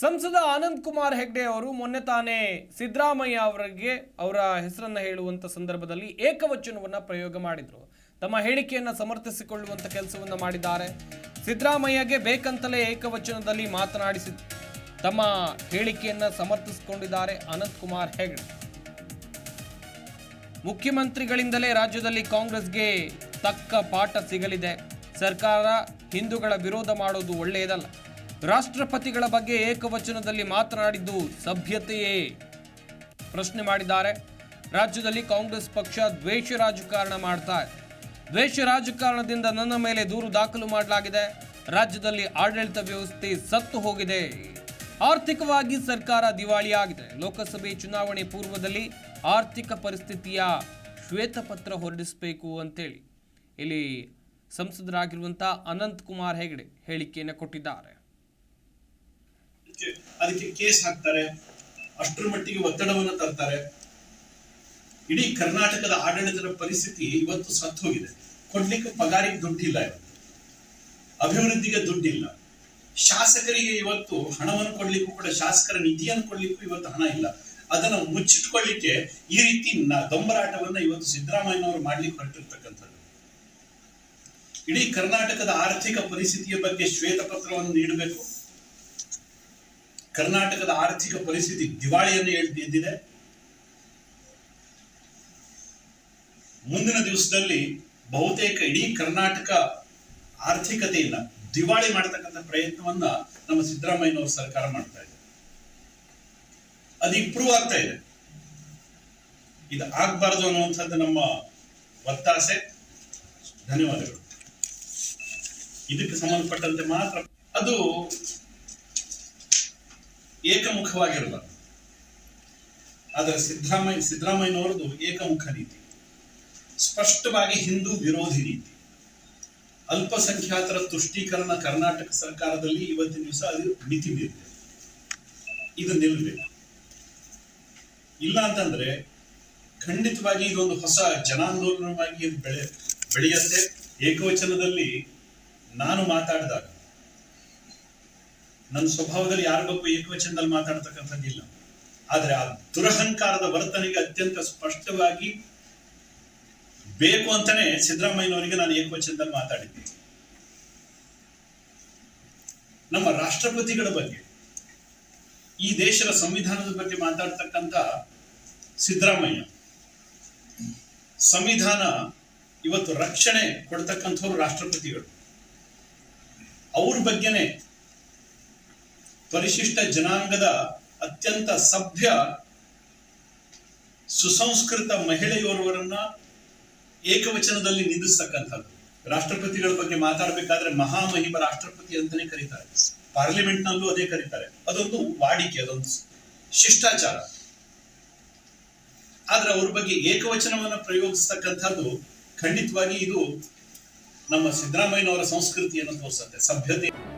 ಸಂಸದ ಆನಂದ್ ಕುಮಾರ್ ಹೆಗ್ಡೆ ಅವರು ಮೊನ್ನೆ ತಾನೇ ಸಿದ್ದರಾಮಯ್ಯ ಅವರಿಗೆ ಅವರ ಹೆಸರನ್ನು ಹೇಳುವಂಥ ಸಂದರ್ಭದಲ್ಲಿ ಏಕವಚನವನ್ನು ಪ್ರಯೋಗ ಮಾಡಿದರು. ತಮ್ಮ ಹೇಳಿಕೆಯನ್ನು ಸಮರ್ಥಿಸಿಕೊಳ್ಳುವಂಥ ಕೆಲಸವನ್ನು ಮಾಡಿದ್ದಾರೆ. ಸಿದ್ದರಾಮಯ್ಯಗೆ ಬೇಕಂತಲೇ ಏಕವಚನದಲ್ಲಿ ಮಾತನಾಡಿಸಿ ತಮ್ಮ ಹೇಳಿಕೆಯನ್ನು ಸಮರ್ಥಿಸಿಕೊಂಡಿದ್ದಾರೆ ಅನಂತ್ ಕುಮಾರ್ ಹೆಗ್ಡೆ. ಮುಖ್ಯಮಂತ್ರಿಗಳಿಂದಲೇ ರಾಜ್ಯದಲ್ಲಿ ಕಾಂಗ್ರೆಸ್ಗೆ ತಕ್ಕ ಪಾಠ ಸಿಗಲಿದೆ. ಸರ್ಕಾರ ಹಿಂದೂಗಳ ವಿರೋಧ ಮಾಡೋದು ಒಳ್ಳೆಯದಲ್ಲ. ರಾಷ್ಟ್ರಪತಿಗಳ ಬಗ್ಗೆ ಏಕವಚನದಲ್ಲಿ ಮಾತನಾಡಿದ್ದು ಸಭ್ಯತೆಯೇ? ಪ್ರಶ್ನೆ ಮಾಡಿದ್ದಾರೆ. ರಾಜ್ಯದಲ್ಲಿ ಕಾಂಗ್ರೆಸ್ ಪಕ್ಷ ದ್ವೇಷ ರಾಜಕಾರಣ ಮಾಡ್ತಾ ದ್ವೇಷ ರಾಜಕಾರಣದಿಂದ ನನ್ನ ಮೇಲೆ ದೂರು ದಾಖಲು ಮಾಡಲಾಗಿದೆ. ರಾಜ್ಯದಲ್ಲಿ ಆಡಳಿತ ವ್ಯವಸ್ಥೆ ಸತ್ತು ಹೋಗಿದೆ. ಆರ್ಥಿಕವಾಗಿ ಸರ್ಕಾರ ದಿವಾಳಿಯಾಗಿದೆ. ಲೋಕಸಭೆ ಚುನಾವಣೆ ಪೂರ್ವದಲ್ಲಿ ಆರ್ಥಿಕ ಪರಿಸ್ಥಿತಿಯ ಶ್ವೇತಪತ್ರ ಹೊರಡಿಸಬೇಕು ಅಂತೇಳಿ. ಇಲ್ಲಿ ಸಂಸದರಾಗಿರುವಂಥ ಅನಂತ್ ಕುಮಾರ್ ಹೆಗಡೆ ಹೇಳಿಕೆಯನ್ನು ಕೊಟ್ಟಿದ್ದಾರೆ. ಅದಕ್ಕೆ- ಕೇಸ್ ಹಾಕ್ತಾರೆ. ಅಷ್ಟರ ಮಟ್ಟಿಗೆ ಒತ್ತಡವನ್ನು ತರ್ತಾರೆ. ಇಡೀ ಕರ್ನಾಟಕದ ಆಡಳಿತದ ಪರಿಸ್ಥಿತಿ ಇವತ್ತು ಸತ್ತು ಹೋಗಿದೆ. ಕೊಡ್ಲಿಕ್ಕೆ ಪಗಾರಿಗೆ ದುಡ್ಡಿಲ್ಲ ಇವತ್ತು. ಅಭಿವೃದ್ಧಿಗೆ ದುಡ್ಡಿಲ್ಲ. ಶಾಸಕರಿಗೆ ಇವತ್ತು ಹಣವನ್ನು ಕೊಡ್ಲಿಕ್ಕೂ ಕೂಡ, ಶಾಸಕರ ನಿಧಿಯನ್ನು ಕೊಡ್ಲಿಕ್ಕೂ ಇವತ್ತು ಹಣ ಇಲ್ಲ. ಅದನ್ನ ಮುಚ್ಚಿಟ್ಕೊಳ್ಳಿಕ್ಕೆ ಈ ರೀತಿ ದೊಂಬರಾಟವನ್ನ ಇವತ್ತು ಸಿದ್ದರಾಮಯ್ಯನವರು ಮಾಡ್ಲಿಕ್ಕೆ ಹೊರಟಿರ್ತಕ್ಕಂಥದ್ದು. ಇಡೀ ಕರ್ನಾಟಕದ ಆರ್ಥಿಕ ಪರಿಸ್ಥಿತಿಯ ಬಗ್ಗೆ ಶ್ವೇತಪತ್ರವನ್ನು ನೀಡಬೇಕು. ಕರ್ನಾಟಕದ ಆರ್ಥಿಕ ಪರಿಸ್ಥಿತಿ ದಿವಾಳಿಯನ್ನು ಎದ್ದಿದೆ. ಮುಂದಿನ ದಿವಸದಲ್ಲಿ ಬಹುತೇಕ ಇಡೀ ಕರ್ನಾಟಕ ಆರ್ಥಿಕತೆಯನ್ನ ದಿವಾಳಿ ಮಾಡತಕ್ಕಂಥ ಪ್ರಯತ್ನವನ್ನ ನಮ್ಮ ಸಿದ್ದರಾಮಯ್ಯನವರ ಸರ್ಕಾರ ಮಾಡ್ತಾ ಇದೆ. ಅದು ಇಂಪ್ರೂವ್ ಆಗ್ತಾ ಇದೆ. ಇದು ಆಗ್ಬಾರ್ದು ಅನ್ನುವಂಥದ್ದು ನಮ್ಮ ಒತ್ತಾಸೆ. ಧನ್ಯವಾದಗಳು. ಇದಕ್ಕೆ ಸಂಬಂಧಪಟ್ಟಂತೆ ಮಾತ್ರ ಅದು ಏಕಮುಖವಾಗಿರಲ್ಲ ಆದರೆ ಸಿದ್ದರಾಮಯ್ಯ, ಸಿದ್ದರಾಮಯ್ಯನವರದು ಏಕಮುಖ ನೀತಿ. ಸ್ಪಷ್ಟವಾಗಿ ಹಿಂದೂ ವಿರೋಧಿ ನೀತಿ. ಅಲ್ಪಸಂಖ್ಯಾತರ ತುಷ್ಟೀಕರಣ ಕರ್ನಾಟಕ ಸರ್ಕಾರದಲ್ಲಿ ಇವತ್ತಿನ ದಿವಸ ಅದು ಮಿತಿ ಬೀರಿದೆ. ಇದು ನಿಲ್ಲಬೇಕು ಇಲ್ಲ ಅಂತಂದ್ರೆ ಖಂಡಿತವಾಗಿ ಇದೊಂದು ಹೊಸ ಜನಾಂದೋಲನವಾಗಿ ಬೆಳೆ, ಬೆಳೆಯುತ್ತೆ. ಏಕವಚನದಲ್ಲಿ ನಾನು ಮಾತಾಡಿದಾಗ ನನ್ನ ಸ್ವಭಾವದಲ್ಲಿ ಯಾರ ಬಗ್ಗೆ ಏಕವಚನದಲ್ಲಿ ಮಾತಾಡ್ತಕ್ಕಂಥದ್ದಿಲ್ಲ ಆದರೆ ಆ ದುರಹಂಕಾರದ ವರ್ತನೆಗೆ ಅತ್ಯಂತ ಸ್ಪಷ್ಟವಾಗಿ ಬೇಕು ಅಂತಾನೆ ಸಿದ್ದರಾಮಯ್ಯನವರಿಗೆ ನಾನು ಏಕವಚನದಲ್ಲಿ ಮಾತಾಡಿದ್ದೆ. ನಮ್ಮ ರಾಷ್ಟ್ರಪತಿಗಳ ಬಗ್ಗೆ, ಈ ದೇಶದ ಸಂವಿಧಾನದ ಬಗ್ಗೆ ಮಾತಾಡ್ತಕ್ಕಂಥ ಸಿದ್ದರಾಮಯ್ಯ, ಸಂವಿಧಾನ ಇವತ್ತು ರಕ್ಷಣೆ ಕೊಡ್ತಕ್ಕಂಥವ್ರು ರಾಷ್ಟ್ರಪತಿಗಳು. ಅವ್ರ ಬಗ್ಗೆನೆ ಪರಿಶಿಷ್ಟ ಜನಾಂಗದ ಅತ್ಯಂತ ಸಭ್ಯ ಸುಸಂಸ್ಕೃತ ಮಹಿಳೆಯೋರ್ವರನ್ನ ಏಕವಚನದಲ್ಲಿ ನಿಂದಿಸ್ತಕ್ಕಂಥದ್ದು. ರಾಷ್ಟ್ರಪತಿಗಳ ಬಗ್ಗೆ ಮಾತಾಡಬೇಕಾದ್ರೆ ಮಹಾಮಹಿಮ ರಾಷ್ಟ್ರಪತಿ ಅಂತಾನೆ ಕರೀತಾರೆ. ಪಾರ್ಲಿಮೆಂಟ್ ನಲ್ಲೂ ಅದೇ ಕರೀತಾರೆ. ಅದೊಂದು ವಾಡಿಕೆ, ಅದೊಂದು ಶಿಷ್ಟಾಚಾರ. ಆದ್ರೆ ಅವ್ರ ಬಗ್ಗೆ ಏಕವಚನವನ್ನ ಪ್ರಯೋಗಿಸ್ತಕ್ಕಂಥದ್ದು ಖಂಡಿತವಾಗಿ ಇದು ನಮ್ಮ ಸಿದ್ದರಾಮಯ್ಯನವರ ಸಂಸ್ಕೃತಿಯನ್ನು ತೋರಿಸುತ್ತೆ. ಸಭ್ಯತೆ